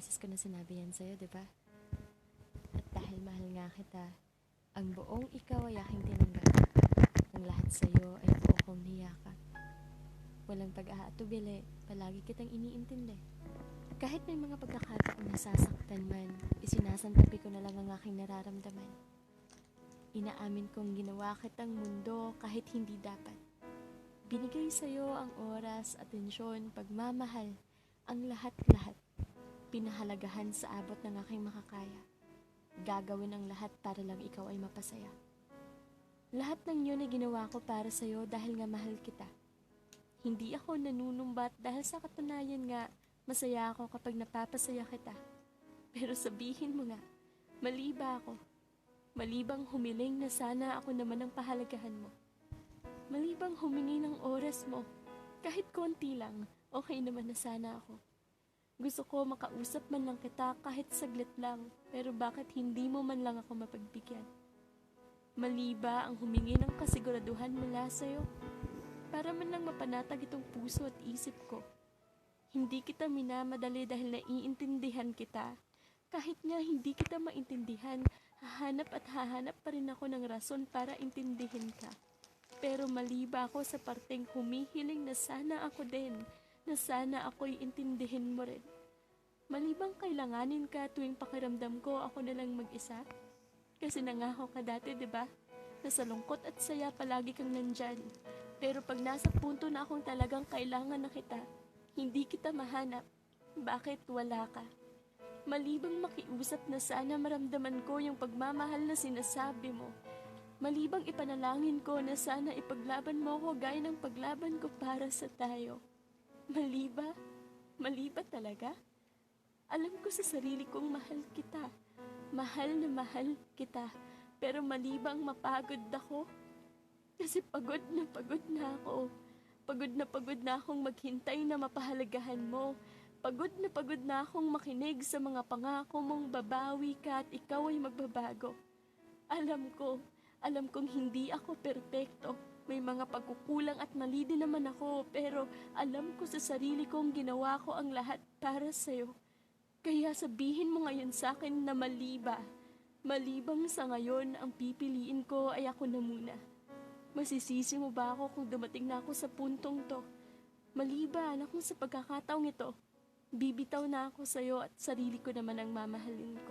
beses ko na sinabi yan sa'yo, di ba? At dahil mahal nga kita, ang buong ikaw ay aking tinanggap. Ang lahat sa'yo ay buo kong niyakap. Walang pag-aatubili, palagi kitang iniintindi. Kahit may mga pagkakataong nasasaktan man, isinasantabi ko na lang ang aking nararamdaman. Inaamin kong ginawa kitang mundo kahit hindi dapat. Binigay sa'yo ang oras, atensyon, pagmamahal, ang lahat-lahat. Pinahalagahan sa abot ng aking makakaya. Gagawin ang lahat para lang ikaw ay mapasaya. Lahat ng yun ay ginawa ko para sa'yo dahil nga mahal kita. Hindi ako nanunumbat dahil sa katunayan nga, masaya ako kapag napapasaya kita. Pero sabihin mo nga, mali ba ako? Mali bang humiling na sana ako naman ang pahalagahan mo? Mali bang humingi ng oras mo? Kahit konti lang, okay naman na sana ako. Gusto ko makausap man lang kita kahit saglit lang, pero bakit hindi mo man lang ako mapagbigyan? Mali ba ang humingi ng kasiguraduhan mula sa'yo? Para man lang mapanatag itong puso at isip ko. Hindi kita minamadali dahil naiintindihan kita. Kahit nga hindi kita maintindihan, hahanap at hahanap pa rin ako ng rason para intindihin ka. Pero mali ba ako sa parteng humihiling na sana ako din, na sana ako'y intindihin mo rin? Mali bang kailanganin ka tuwing pakiramdam ko ako na lang mag-isa? Kasi nangako ka dati, di ba? Na sa lungkot at saya palagi kang nandyan. Pero pag nasa punto na akong talagang kailangan na kita, hindi kita mahanap. Bakit wala ka? Mali bang makiusap na sana maramdaman ko yung pagmamahal na sinasabi mo? Mali bang ipanalangin ko na sana ipaglaban mo ko gaya ng paglaban ko para sa tayo? Mali ba? Mali ba talaga? Alam ko sa sarili kong mahal kita. Mahal na mahal kita. Pero mali bang mapagod ako? Kasi pagod na pagod na ako. Pagod na pagod na akong maghintay na mapahalagahan mo. Pagod na pagod na akong makinig sa mga pangako mong babawi ka at ikaw ay magbabago. Alam ko, alam kong hindi ako perpekto. May mga pagkukulang at mali din naman ako, pero alam ko sa sarili kong ginawa ko ang lahat para sa'yo. Kaya sabihin mo ngayon sa akin na mali ba? Malibang sa ngayon ang pipiliin ko ay ako na muna. Masisisi mo ba ako kung dumating na ako sa puntong to? Mali ba na kung sa pagkakataong ito, bibitaw na ako sa'yo at sarili ko naman ang mamahalin ko.